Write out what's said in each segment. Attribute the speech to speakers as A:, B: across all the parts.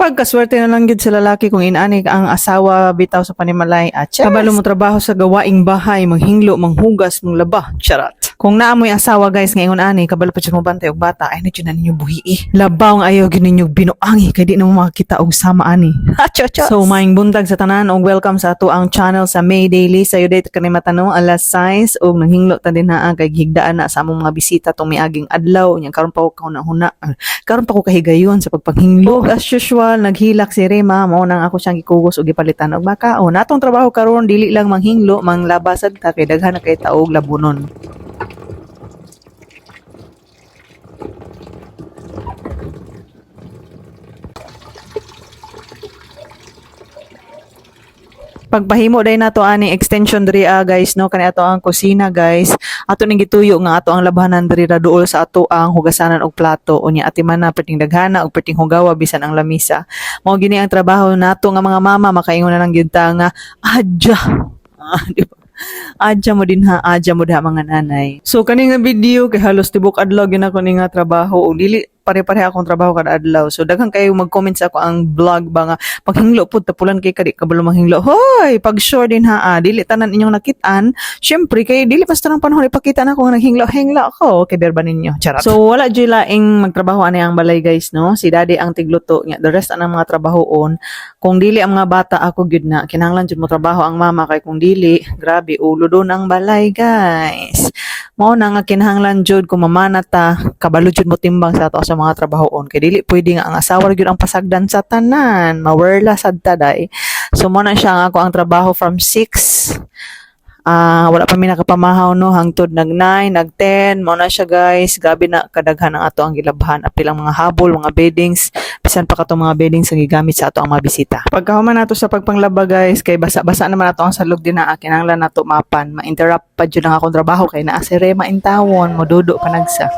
A: Pagkaswerte na lang gid sa lalaki kung inani ka ang asawa bitaw sa panimalay at kabalo mo trabaho sa gawaing bahay, manghinglo, manghugas, manglaba, charat. Kung naamoy asawa guys ngayon ani, kabalo pa mo bantay og bata, ay na na ninyo buhi. Labaw nga ayaw gid ninyo binuangi kay di na mo makakita og sama ani. So maing buntag sa tanan og welcome sa ato ang channel sa May Daily sa date kani matanong alas 6 og nanghinglo ta din naa kay higdaan na sa among mga bisita tong miaging adlaw nya karon pa ko na huna karon pa ko kahigayon sa pagpanghinglo. As usual, naghilak si Rema, mao nang ako siyang gikugos og gipalitan og baka. O natong trabaho karon dili lang manghinglo, manglabasad ta kay daghan na kay taog labunon. Pagpahimo day nato ani extension diri ah, guys no? Kani ato ang kusina guys. Ato ning gituyo nga ato ang labhanan diri ra duol sa ato ang hugasanan og plato. Unya ati man na perting daghana og perting hugawa bisan ang lamisa. Mao gini ang trabaho nato nga mga mama makaingon na lang gyud ta nga adja ah, di ba? Adja mo din ha, adja mo diha mga nanay. So kani nga video kay halos tibok adlaw gina ko ni nga trabaho o dili pare-pare akong trabaho kada adlaw. So daghan kayo mag-comment sa ako ang vlog ba nga paghinglo pud tapulan kay kadi kabalo manghinglo. Hoy, pag sure din ha, ah, dili tanan inyong nakitaan. Syempre kay dili basta nang panahon ipakita na ko nga nanghinglo-hinglo ako kay berba ninyo. Charot. So wala jud laing magtrabaho ani ang balay guys no. Si daddy ang tigluto nya the rest anang mga trabahoon. Kung dili ang mga bata ako gyud na kinahanglan jud mo trabaho ang mama kay kung dili grabe ulo do ang balay guys. Mao na nga kinahanglan jud kung mamana ta kabalo jud mo timbang sa ato sa mga trabahoon. Kay dili pwede nga ang asawa gyud ang pasagdan sa tanan. Mawerla sad ta day. So mo na siya nga ako ang trabaho from 6 Ah, wala pa mi no hangtod nag 9, nag 10, mo na siya guys. Gabi na kadaghan ang ato ang gilabhan apil ang mga habol, mga beddings, bisan pa kato mga beddings ang gigamit sa ato ang mga bisita. Pagkahuman nato sa pagpanglaba guys, kay basa-basa naman ato ang salog din na akin ang nato mapan. Ma-interrupt pa jud ang akong trabaho kay naa si Rema intawon, modudo panagsa.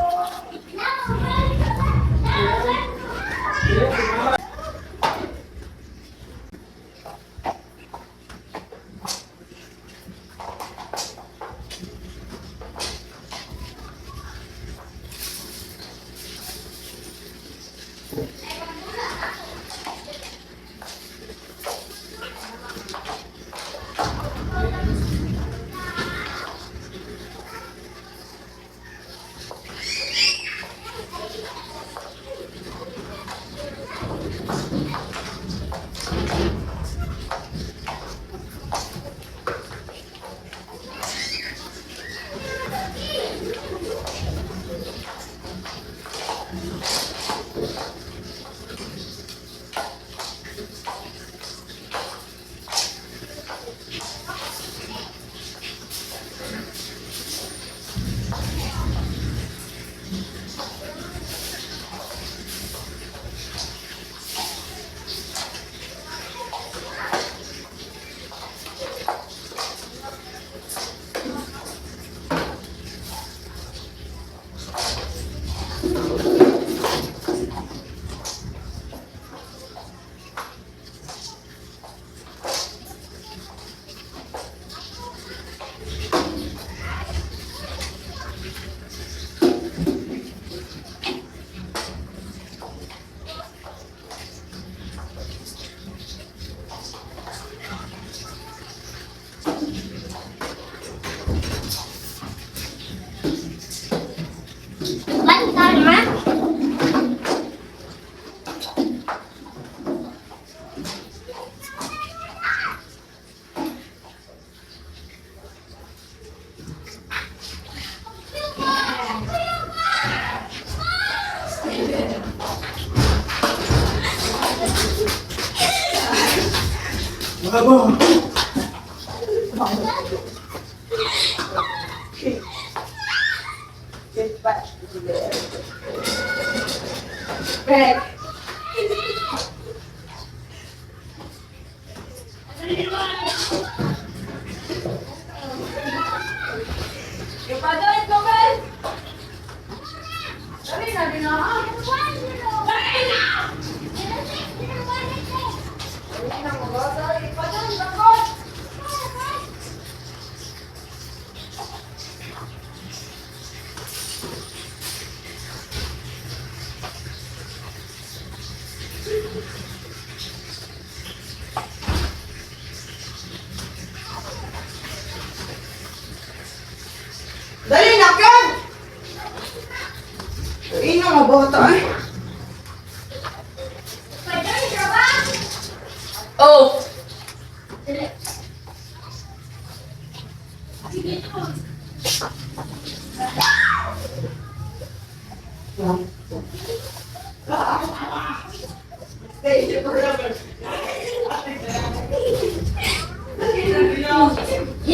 B: Babo. Back. Ipadon, Gomez! Dali na din ako.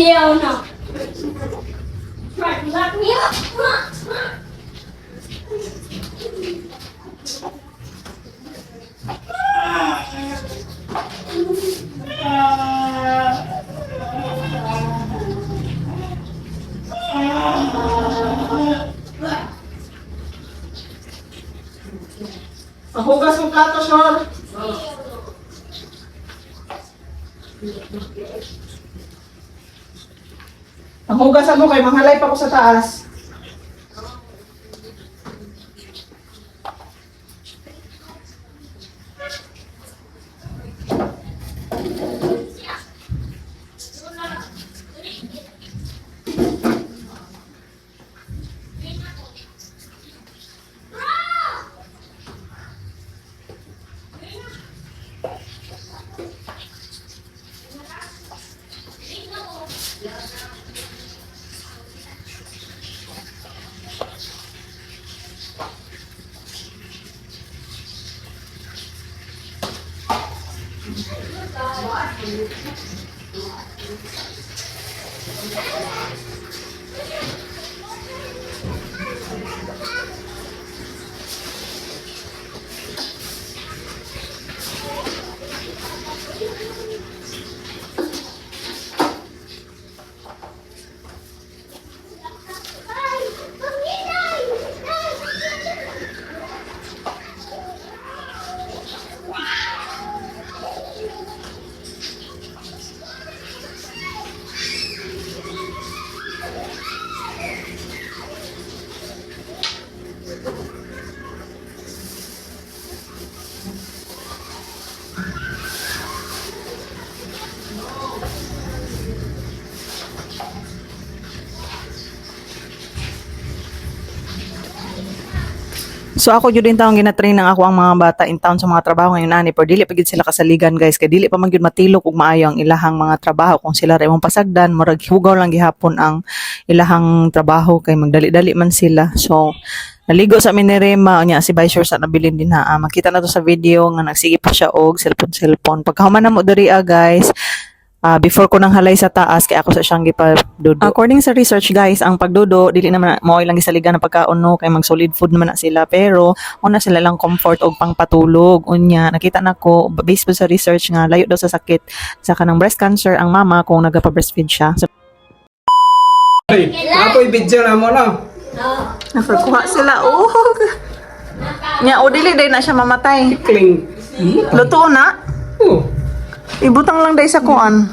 B: Hell no. Try to lock me up.
A: Hugas ng plato, Shor. Ang hugasan mo kay manghalay pa ko sa taas. Thank you. So ako jud din taong ginatrain ng ako ang mga bata in town sa mga trabaho ngayon ani pero dili pa gid sila kasaligan guys kay dili pa man gyud matilok ug maayo ang ilahang mga trabaho kung sila ra imong pasagdan murag hugaw lang gihapon ang ilahang trabaho kay magdali-dali man sila. So naligo sa Minerema unya si Vice sa nabilin din ha. Ah, makita na to sa video nga nagsige pa siya og cellphone cellphone. Pagkahuman na mo diri ah, guys, Ah, before ko nang halay sa taas kay ako sa siyang gipadudo. According sa research guys, ang pagdudo dili naman mo lang gisaligan ng pagkaon no kay mag solid food naman na sila pero una sila lang comfort og pangpatulog. Unya nakita na ko based po sa research nga layo daw sa sakit sa kanang breast cancer ang mama kung nagapa-breastfeed siya. So,
C: Ay, ako'y video na mo na.
A: nakuha sila og Nya o dili day na siya mamatay.
C: Kling.
A: Luto na.
C: Oh,
A: Ibutang lang day sa kuan.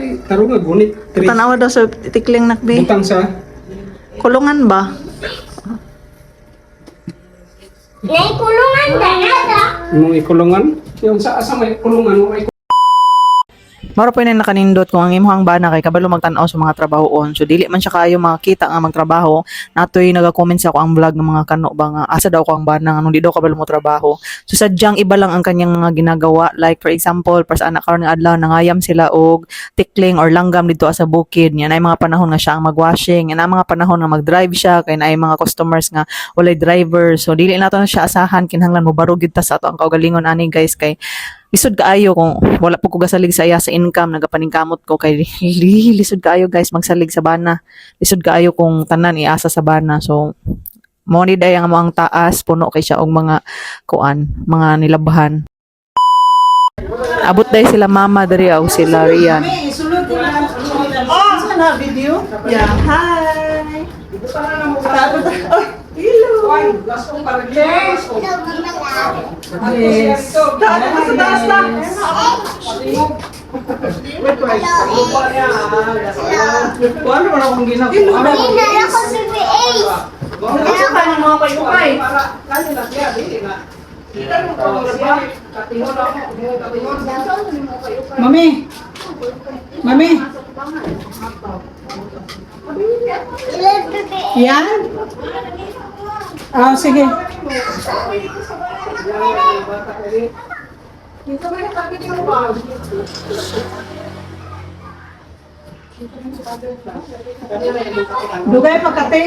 C: ay, taro nga gunit.
A: Tanawa daw sa tikling nakbi.
C: Butang sa.
A: Kulungan ba?
B: Naikulungan ka na ta.
C: Nung ikulungan. Yung sa asa may kulungan mo ay
A: Maro po ang nakanindot kung ang imuhang bana kay kabalo magtanaw sa mga trabahoon. So dili man siya kayo makita nga magtrabaho. Natoy naga-comment sa ako ang vlog ng mga kano ba nga asa daw ko ang bana nga di daw kabalo mo trabaho. So sadyang iba lang ang kanyang mga ginagawa. Like for example, para sa anak karon nga adlaw nangayam sila og tikling or langgam dito sa bukid. Yan ay mga panahon nga siya ang magwashing. Yan ay mga panahon nga mag-drive siya kay na ay mga customers nga walay driver. So dili nato na siya asahan kinahanglan mo barog gyud ta sa ato ang kaugalingon ani guys kay lisod kaayo kung wala po ko gasalig sa iya sa income. Nagapaningkamot ko. Kay li- lisod kaayo guys. Magsalig sa bana. Lisod kaayo kung tanan iasa sa bana. So mo ni day ang mga taas puno kay siya og mga kuan mga nilabahan. Abot day sila mama diri og sila Rian.
D: Oh, video? Yeah. Hi. Tapos, oh, hello. Yes. Taas na sa taas na.
C: Kung ano man akong ginagawa.
B: Hindi ako si Ace.
D: Nasa ka ng mga kayo-kay. Mami. Mami. Yan? Ah, sige. Dugay pa kate.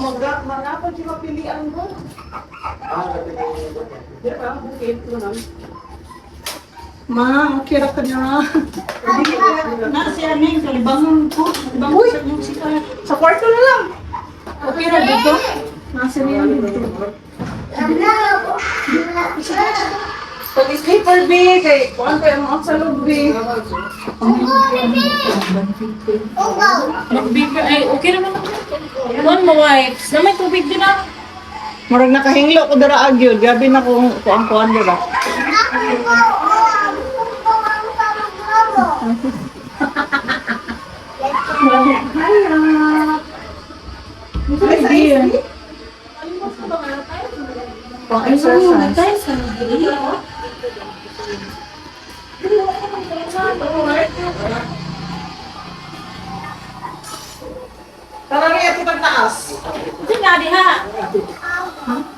D: Maga, manapad yung mapilian mo. Di ba? Bukit mo na. Ma, makira ka na.
B: Na siya ning kalibangon ko.
D: Uy! Sa kwarto na lang. Okay na dito. Nasa niya dito. Pag-sleeper, B. Kay, kuhan ko yung mga sa loob, B.
B: Nagbig ka ay okay naman. One mo wipes. Na may tubig din ah.
D: Murag nakahinglo ko dara agyod. Gabi na kung kuhan-kuhan dara. Ay, di. Pang exercise. Tara rin ito pagtaas.
B: Sina diha.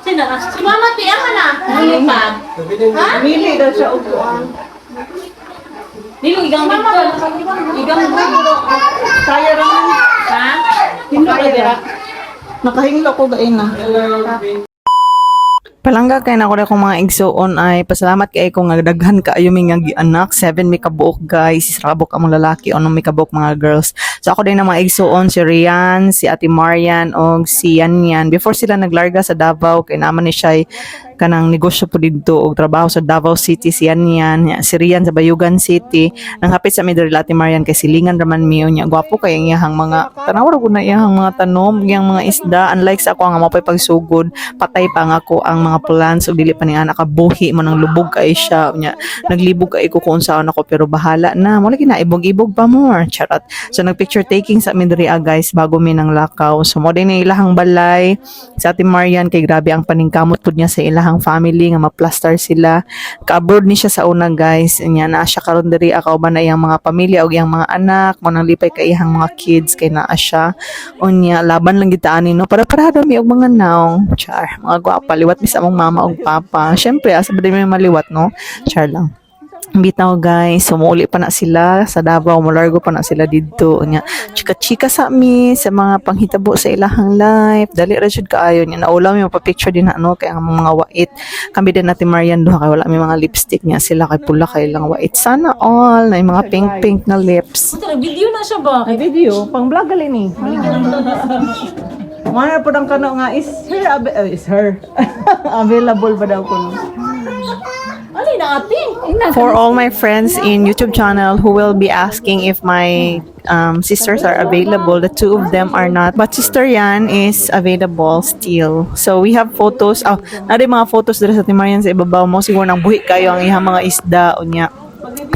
B: Sina Si mama ti ang na. Lipad. Ha?
D: Mili daw siya upuan.
B: Dili igang dito. Igang dito.
D: Kaya raman.
B: Ha?
D: Hindi ka dira. Nakahinglo ko gain na.
A: Palangga kay na ko na akong mga igsuon ay pasalamat kay ko nga daghan kaayo mi nga anak seven mi kabuok guys rabok among lalaki o mi kabuok mga girls so ako din na mga igsuon si Rian si Ate Marian o si Yanyan before sila naglarga sa Davao kay naman ni siya kanang negosyo po dito og trabaho sa Davao City si Yanyan si Rian sa Bayugan City. Nang hapit sa midori Ate Marian kay silingan raman mi nya gwapo kay ang iyahang mga tanaw ra gud na iyahang mga tanom iyang mga isda. Unlike sa ako nga mapay pagsugod patay pa nga ako ang mga plants. Ug dili pa ni anak kabuhi mo nang lubog kay siya nya naglibog kay ko kung saan ako pero bahala na. Mo lagi na ibog-ibog pa more. Charot. So nag picture taking sa midori guys bago mi nang lakaw. So mo din ilahang balay sa Ate Marian kay grabe ang paningkamot pud niya sa ilahang family nga ma-plaster sila. Ka-abroad ni siya sa una guys. Nya na siya karon diri. Akaw ba na iyang mga pamilya ug iyang mga anak? Mo nang lipay kay iyang mga kids kay naa siya. Unya laban lang gitaan no? Para parado mi og mga naong. Char mga gwapa. Liwat mi sa among mama ug papa. Syempre asa ba may maliwat no? Char lang Bitaw guys, sumuuli pa na sila sa Davao, mulargo pa na sila dito. Nya, chika-chika sa mi sa mga panghitabo sa ilahang life. Dali ra jud kaayo niya. Naulaw mi pa-picture din na ano kay ang mga wait. Kami din natin Marian duha kay wala mi mga lipstick niya sila kay pula kay lang wait. Sana all na mga pink-pink na lips.
B: Video na siya ba?
D: Ay video, pang vlog gali ni. Mana po ang kano nga is her uh, is her available ba daw kuno.
B: Ali na ate.
A: For all my friends in YouTube channel who will be asking if my um, sisters are available, the two of them are not. But Sister Yan is available still. So we have photos. Oh, nari mga photos dito sa Timarian sa ibabaw mo. Siguro nang buhi kayo ang ihang mga isda o niya.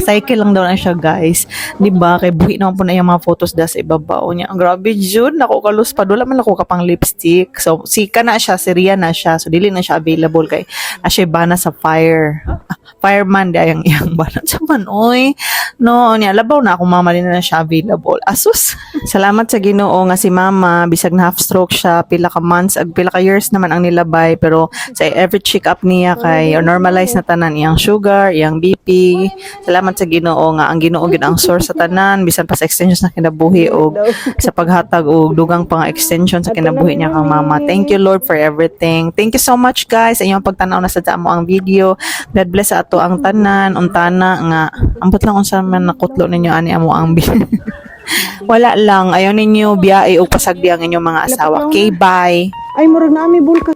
A: Cycle lang daw na siya guys. Di ba? Kay buhi naman po na yung mga photos da sa ibabaw niya. Ang grabe Jud. Nako kalus pa. Wala man ako kapang lipstick. So si ka na siya. Si Rian na siya. So dili na siya available kay siya bana sa fire. Fireman di ayang iyang bana. Sa man, oy. No, niya. Labaw na akong mama din na siya available. Asus. Salamat sa ginoo nga si mama. Bisag na half stroke siya. Pila ka months. Ag pila ka years naman ang nilabay. Pero sa every check up niya kay or normalize na tanan iyang sugar, iyang BP. Salamat sa Ginoo nga ang Ginoo gid ang source sa tanan bisan pa sa extensions na kinabuhi og sa paghatag og dugang pang extension sa kinabuhi niya kang mama. Thank you Lord for everything. Thank you so much guys sa inyong pagtanaw na sa mo ang video. God bless sa ato ang tanan, untana nga ambot lang unsa man nakutlo ninyo ani amo ang bi- Wala lang, ayaw ninyo biyae o pasagdi ang inyong mga asawa. Okay, bye.
D: Ay murag na ami bulka.